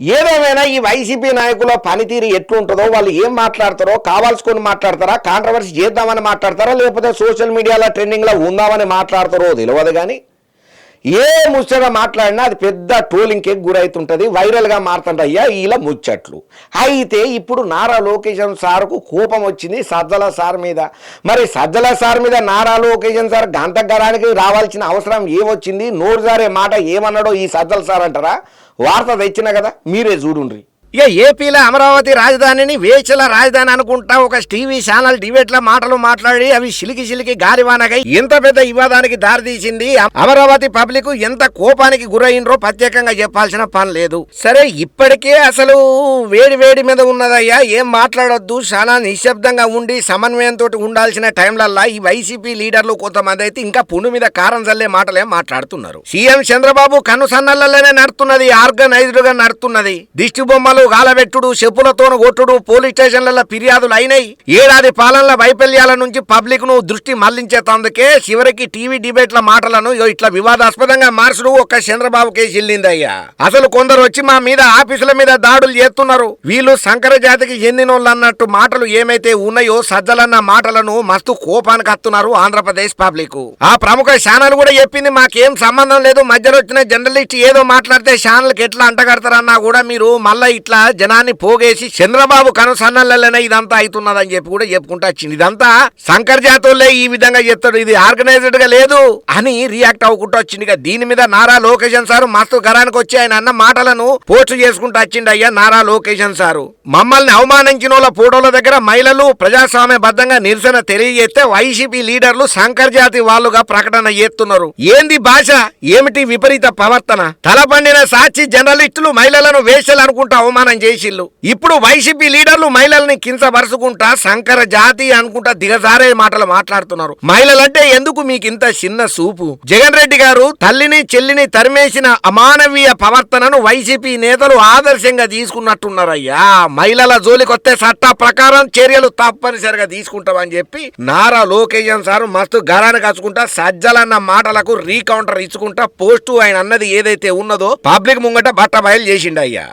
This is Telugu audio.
ఏదేమైనా ఈ వైసీపీ నాయకుల పనితీరు ఎట్లుంటుందో వాళ్ళు ఏం మాట్లాడతారో కావాల్సుకొని మాట్లాడతారా కాంట్రవర్సీ చేద్దామని మాట్లాడతారా లేకపోతే సోషల్ మీడియాలో ట్రెండింగ్లో ఉందామని మాట్లాడతారో తెలియదు కానీ ఏ ముచ్చట మాట్లాడినా అది పెద్ద టోలింగ్కే గురవుతుంటుంది వైరల్గా మారుతుంటయ్యా ఇలా ముచ్చట్లు. అయితే ఇప్పుడు నారా లోకేషన్ సార్కు కోపం వచ్చింది సజ్జల సార్ మీద. మరి సజ్జల సార్ మీద నారా లోకేషన్ సార్ గంతగరానికి రావాల్సిన అవసరం ఏమొచ్చింది నోరుజారే మాట ఏమన్నాడో ఈ సజ్జల సార్ అంటారా? వార్త తెచ్చిన కదా మీరే చూడుండ్రి. ఇక ఏపీలో అమరావతి రాజధానిని వేచల రాజధాని అనుకుంటా ఒక టీవీ ఛానల్ డిబేట్ల మాటలు మాట్లాడి అవి సిలికి సిలికి గాలివానగై ఎంత పెద్ద వివాదానికి దారితీసింది అమరావతి పబ్లిక్ ఎంత కోపానికి గురైండ్రో ప్రత్యేకంగా చెప్పాల్సిన పని లేదు. సరే ఇప్పటికే అసలు వేడి వేడి మీద ఉన్నదయ్యా ఏం మాట్లాడొద్దు చాలా నిశ్శబ్దంగా ఉండి సమన్వయంతో ఉండాల్సిన టైంలల్లా ఈ వైసీపీ లీడర్లు కొంతమంది అయితే ఇంకా పుండు మీద కారం చల్లే మాటలే మాట్లాడుతున్నారు. సీఎం చంద్రబాబు కనుసన్నలలోనే నడుతున్నది ఆర్గనైజ్డ్గా నడుతున్నది. దిష్టి బొమ్మలు గాలబెట్టుడు చెప్పులతోను కొట్టుడు పోలీస్ స్టేషన్లలో ఫిర్యాదులు అయినాయి ఏడాది పాలనల వైఫల్యాల నుంచి పబ్లిక్ను దృష్టి మళ్ళించేతందుకే చివరికి టీవీ డిబేట్ల మాటలను ఇట్లా వివాదాస్పదంగా మార్చుడు ఒక్క చంద్రబాబు కేసు వెళ్ళిందయ్యా అసలు కొందరు వచ్చి మా మీద ఆఫీసుల మీద దాడులు చేస్తున్నారు. వీళ్ళు సంకర జాతికి చెందినోళ్ళు అన్నట్టు మాటలు ఏమైతే ఉన్నాయో సజ్జలన్న మాటలను మస్తు కోపానికి అత్తున్నారు ఆంధ్రప్రదేశ్ పబ్లిక్. ఆ ప్రముఖ ఛానల్ కూడా చెప్పింది మాకేం సంబంధం లేదు మధ్యలో వచ్చిన జర్నలిస్ట్ ఏదో మాట్లాడితే ఛానల్కి ఎట్లా అంటగడతారన్నా కూడా మీరు మళ్ళీ ఇట్లా జనాన్ని పోగేసి చంద్రబాబు కనసన్నలనే ఇదంతా అవుతున్నదని చెప్పి కూడా చెప్పుకుంటా వచ్చింది. ఇదంతా శంకర్ జాతుల్లే ఈ విధంగా చెప్తాడు ఇది ఆర్గనైజ్డ్గా లేదు అని రియాక్ట్ అవ్వకుండా వచ్చింది. దీని మీద నారా లోకేషన్ సార్ మస్తు గరానికి వచ్చి ఆయన అన్న మాటలను పోస్ట్ చేసుకుంటూ వచ్చిండు అయ్యా నారా లోకేషన్ సారు. మమ్మల్ని అవమానించిన వాళ్ళ ఫోటోల దగ్గర మహిళలు ప్రజాస్వామ్య బద్దంగా నిరసన తెలియజేస్తే వైసీపీ లీడర్లు శంకర్ జాతి వాళ్ళుగా ప్రకటన చేస్తున్నారు. ఏంది భాష? ఏమిటి విపరీత ప్రవర్తన? తలపండిన సాక్షి జర్నలిస్టులు మహిళలను వేషలు అనుకుంటా అవమానం చేసిల్లు ఇప్పుడు వైసీపీ లీడర్లు మహిళల్ని కించపరుచుకుంటా శంకర జాతి అనుకుంటా దిగజారే మాటలు మాట్లాడుతున్నారు. మహిళలంటే ఎందుకు మీకు ఇంత చిన్న సూపు? జగన్ రెడ్డి గారు తల్లిని చెల్లిని తరిమేసిన అమానవీయ ప్రవర్తనను వైసీపీ నేతలు ఆదర్శంగా తీసుకున్నట్టున్నారయ్యా. మహిళల జోలికొస్తే చట్ట ప్రకారం చర్యలు తప్పనిసరిగా తీసుకుంటామని చెప్పి నారా లోకేషన్ సార్ మస్తు గరాన్ని కచ్చుకుంటా సజ్జలన్న మాటలకు రీకౌంటర్ ఇచ్చుకుంటా పోస్టు ఆయన అన్నది ఏదైతే ఉన్నదో పబ్లిక్ ముంగట బట్ట బయలు చేసిండు అయ్యా